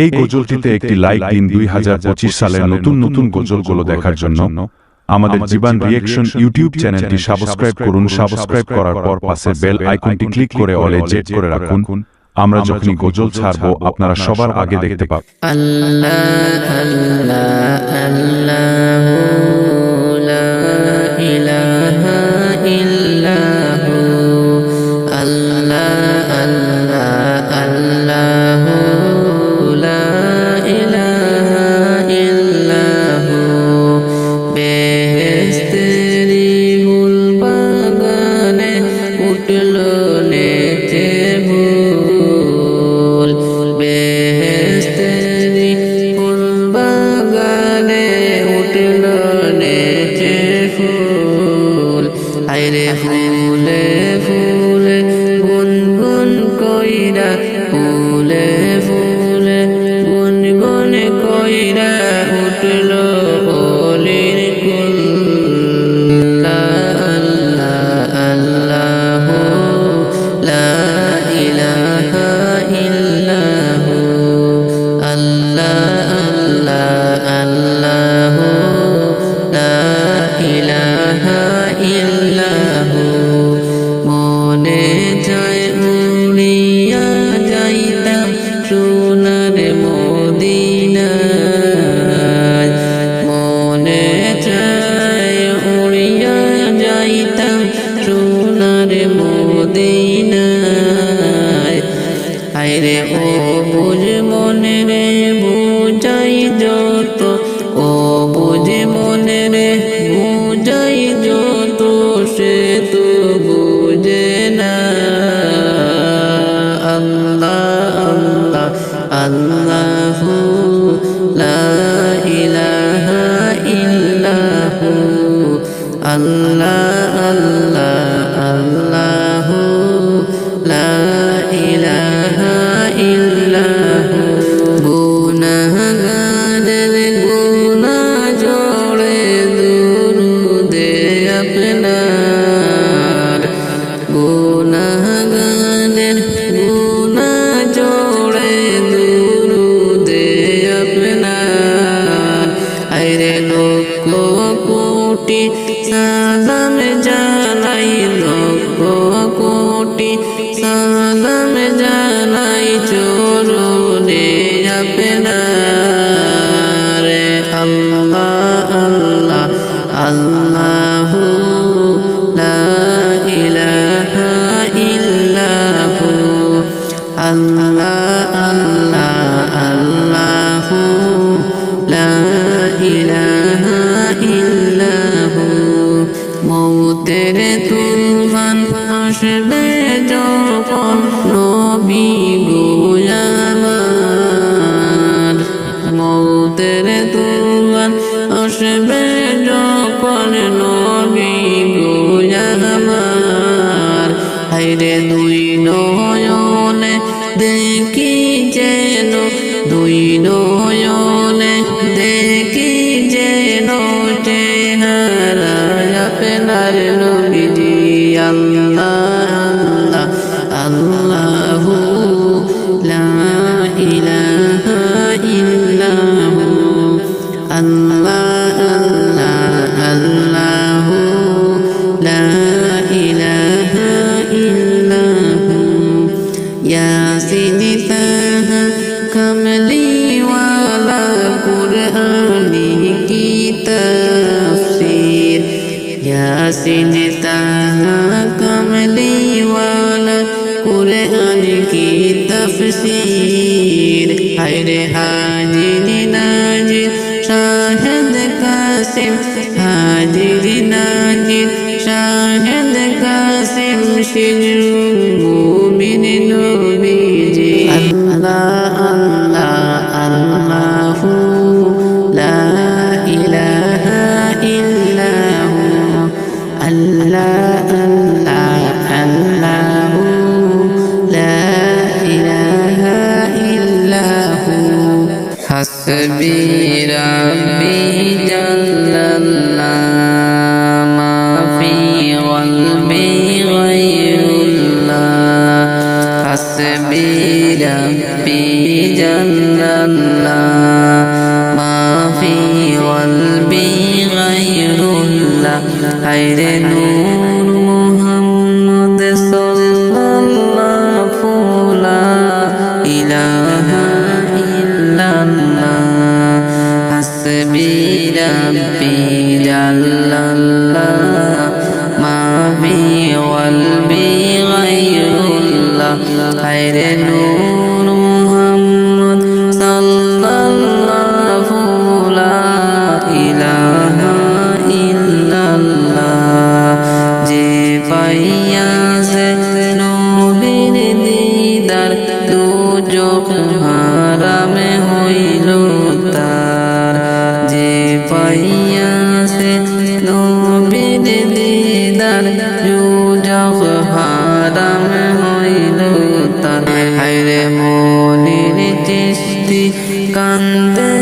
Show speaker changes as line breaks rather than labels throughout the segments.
এই গজলটিতে একটি লাইক দিন দুই সালের নতুন নতুন গজলগুলো দেখার জন্য আমাদের জীবন রিয়েকশন ইউটিউব চ্যানেলটি সাবস্ক্রাইব করুন সাবস্ক্রাইব করার পর পাশে বেল আইকনটি ক্লিক করে অলে জেট করে রাখুন। আমরা যখনই গজল ছাড়বো আপনারা সবার আগে দেখতে পাবেন।
হায় রে ফুলে ফুলে গুনগুন কইরা done you know? নয়নে দেখি যে নোটে হারায় আপনার নবীজি আল্লাহ আল্লাহ লা ইলাহা ইল্লাহু আল্লাহ सिंहता कमली वाला कुरान की तफसीर हर हाजिर नाजिर शाहिद कासिम हाजिर नाजिर शाहिद कासिम शिर मोमिन नबी जी अल्लाह রব্বি জাল্লাল্লাহ মা ফি ওয়ালবি গায়রুল্লাহ হায়রে নূর নবীর দিদার যুজখ হারাম হইল তার। হায়রে মনির চিস্তি কান্দে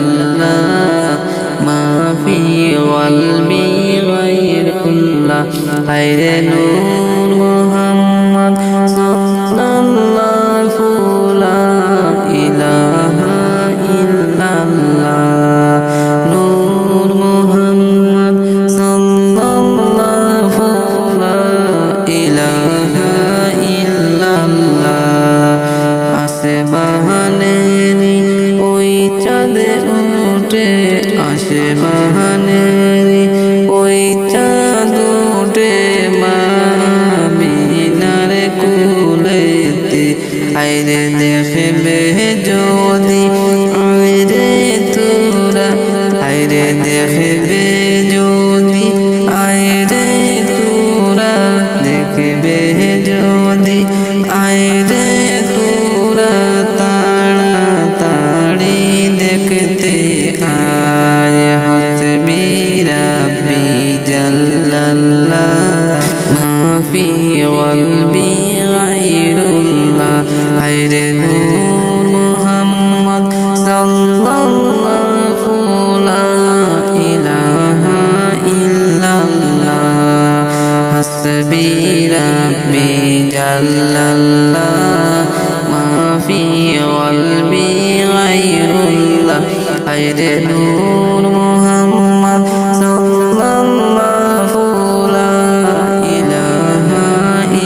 الله ما في قلبي غير الله خير نور নূর মোহাম্মদ সাল্লাল্লাহু লা ইলাহা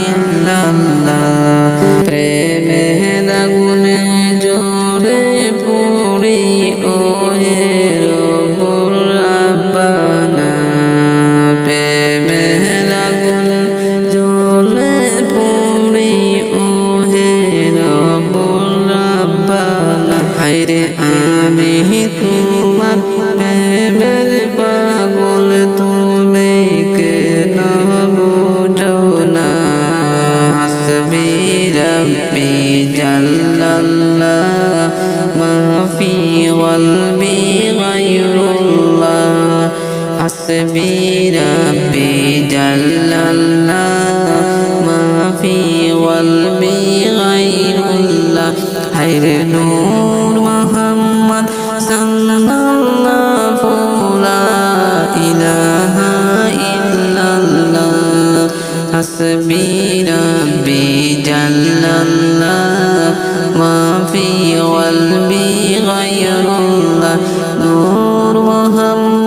ইল্লাল্লাহ প্রেমে দাগুনে জোরে পুরি ওরে جل الله ما في قلبي غير الله. خير نور محمد صلى الله فلا إله إلا الله. حسبي ربي جل الله ما في قلبي غير الله. نور محمد